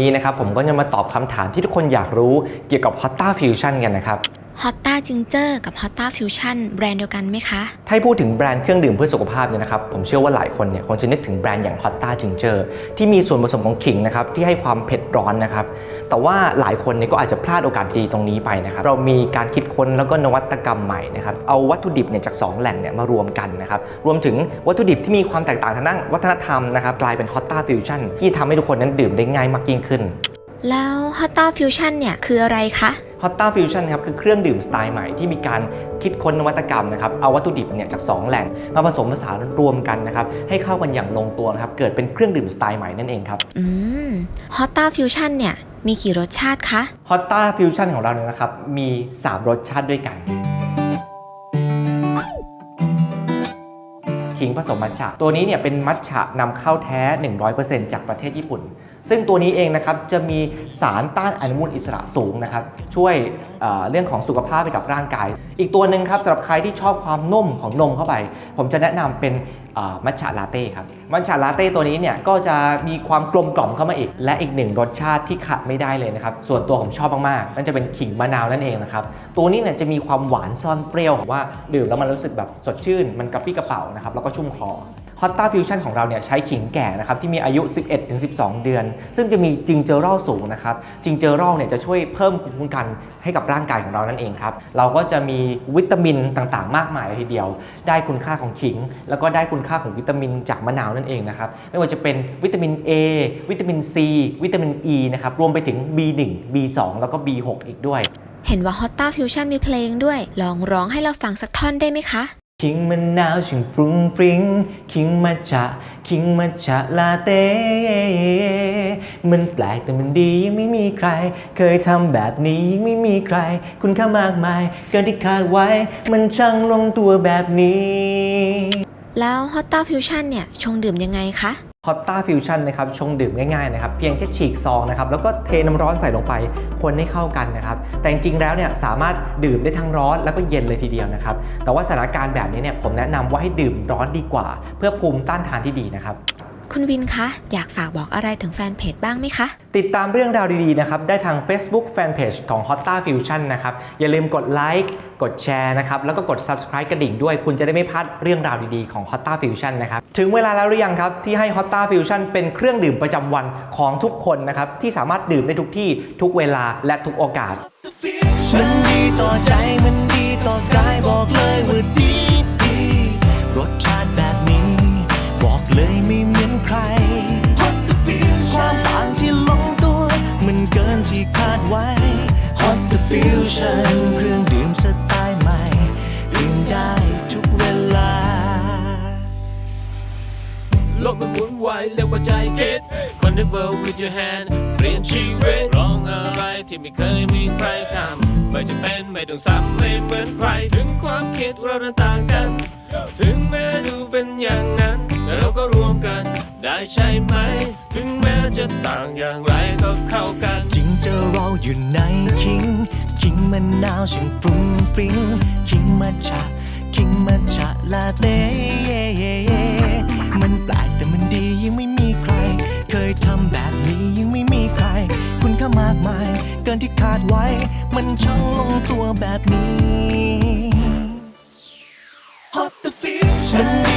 ันะครับผมก็จะมาตอบคำถามที่ทุกคนอยากรู้เกี่ยวกับ Hotta Fusion กันนะครับ ฮอตต้าจิงเจอร์กับฮอตต้าฟิวชั่นแบรนด์เดียวกันไหมคะ ถ้าให้พูดถึงแบรนด์เครื่องดื่มเพื่อสุขภาพเนี่ยนะครับ ผมเชื่อว่าหลายคนเนี่ยคงจะนึกถึงแบรนด์อย่าง Hotta Ginger ที่มีส่วนผสมของขิงนะครับ ที่ให้ความเผ็ดร้อนนะครับ แต่ว่าหลายคนเนี่ยก็อาจจะพลาดโอกาสดีตรงนี้ไปนะครับ เรามีการคิดค้นแล้วก็นวัตกรรมใหม่นะครับ เอาวัตถุดิบเนี่ยจาก 2 แหล่งเนี่ยมารวมกันนะครับ รวมถึงวัตถุดิบที่มีความแตกต่างทางด้านวัฒนธรรมนะครับกลายเป็น Hotta Fusion ที่ทำให้ทุกคนนั้นดื่มได้ง่ายมากยิ่งขึ้น แล้วฮอตต้าฟิวชั่นเนี่ยคืออะไรคะ Hotta Fusion ครับคือเครื่องดื่มสไตล์ใหม่ที่มีการคิดค้นนวัตกรรมนะครับเอาวัตถุดิบเนี่ยจาก 2 แหล่งมาผสมผสานรวมกันนะครับให้เข้ากันอย่างลงตัวนะครับเกิดเป็นเครื่องดื่มสไตล์ใหม่นั่นเองครับอืมฮอตต้าฟิวชั่นเนี่ยมีกี่รสชาติคะ Hotta Fusion ของเราเนี่ยนะครับมี 3 รสชาติด้วยกันขิงผสมมัทฉะตัวนี้เนี่ยเป็นมัทฉะนำเข้าแท้ 100%จากประเทศญี่ปุ่น ซึ่งตัวนี้เองนะครับจะมีสารต้านอนุมูลอิสระสูงนะครับช่วยเเรื่องของสุขภาพไปกับร่างกาย อีกตัวหนึ่งครับสำหรับใครที่ชอบความนุ่มของนมเข้าไป ผมจะแนะนำเป็นมัทฉะลาเต้ครับมัทฉะลาเต้ตัวนี้เนี่ยก็จะมีความกลมกล่อมเข้ามาอีก และอีกหนึ่งรสชาติที่ขาดไม่ได้เลยนะครับส่วนตัวผมชอบมากๆนั่นจะเป็นขิงมะนาวนั่นเองนะครับตัวนี้เนี่ยจะมีความหวานซ่อนเปรี้ยวว่าดื่มแล้วมันรู้สึกแบบสดชื่น มันกระปี้กระเป๋านะครับแล้วก็ชุ่มคอ ฮอตต้าฟิวชั่นของเราเนี่ยใช้ขิงแก่นะครับที่มีอายุ 11-12 เดือน ซึ่งจะมีจิงเจอรอลสูงนะครับจิงเจอรอลเนี่ยจะช่วยเพิ่มภูมิคุ้มกันให้กับร่างกายของเรานั่นเองครับเราก็จะมีวิตามินต่างๆ มากมายเลยทีเดียว ได้คุณค่าของขิง แล้วก็ได้คุณค่าของวิตามินจากมะนาวนั่นเองนะครับไม่ว่าจะเป็นวิตามิน A วิตามิน C วิตามิน E นะครับรวมไปถึง B1 B2 แล้วก็ B6 อีกด้วย เห็นว่าฮอตต้าฟิวชั่นมีเพลงด้วย ลองร้องให้เราฟังสักท่อนได้ไหมคะ คิงมะนาวชิงฟรุ้งฟริ้งคิงมัชะคิงมัชะลาเต้ มันแปลกแต่มันดียังไม่มีใคร เคยทำแบบนี้ยังไม่มีใคร คุณค่ามากมายเกินที่คาดไว้ มันช่างลงตัวแบบนี้ แล้วฮอตต้าฟิวชั่นเนี่ยชงดื่มยังไงคะ ฮอตต้าฟิวชั่นนะครับชงดื่มง่ายๆนะครับเพียงแค่ฉีกซองนะครับแล้วก็เทน้ำร้อนใส่ลงไปคนให้เข้ากันนะครับแต่จริงๆแล้วเนี่ยสามารถดื่มได้ทั้งร้อนแล้วก็เย็นเลยทีเดียวนะครับแต่ว่าสถานการณ์แบบนี้เนี่ยผมแนะนำว่าให้ดื่มร้อนดีกว่า เพื่อภูมิต้านทานที่ดีนะครับ คุณวินคะ อยากฝากบอกอะไรถึงแฟนเพจบ้างไหมคะ ติดตามเรื่องราวดีๆนะครับ ได้ทาง Facebook Fanpage ของ Hotta Fusion นะครับ อย่าลืมกดไลค์กดแชร์นะครับ แล้วก็กด Subscribe กระดิ่งด้วย คุณจะได้ไม่พลาดเรื่องราวดีๆของ Hotta Fusion นะครับ ถึงเวลาแล้วหรือยังครับ ที่ให้ Hotta Fusion เป็นเครื่องดื่มประจำวันของทุกคนนะครับ ที่สามารถดื่มได้ทุกที่ทุกเวลาและทุกโอกาสมันดีต่อใจมันดีต่อกายบอกเลยว่าดีดีรสชา the fusion เครื่องดื่มสไตล์ใหม่ดื่มได้ทุกเวลา โลกมันหมุนไวเร็วกว่าใจคิด Connect world with your hand เปลี่ยนชีวิตลองอะไรที่ไม่เคยมีใครทำไม่จะเป็นไม่ต้องซ้ำไม่เหมือนใคร ถึงความคิดเรานั้นต่างกัน ถึงแม้ดูเป็นอย่างนั้น แต่เราก็รวมกันได้ใช่ไหม ถึงแม้จะต่างอย่างไรก็เข้ากัน จริงเจอเราอยู่ในคิง คิงมะนาวช่างฟรุ้งฟริ้งคิงมัทฉะคิงมัทฉะลาเต้มันแปลกแต่มันดียังไม่มีใคร เคยทำแบบนี้ยังไม่มีใคร คุณค่ามากมาย เกินที่คาดไว้ มันช่างลงตัวแบบนี้ Hot the fusion มันดีต่อใจ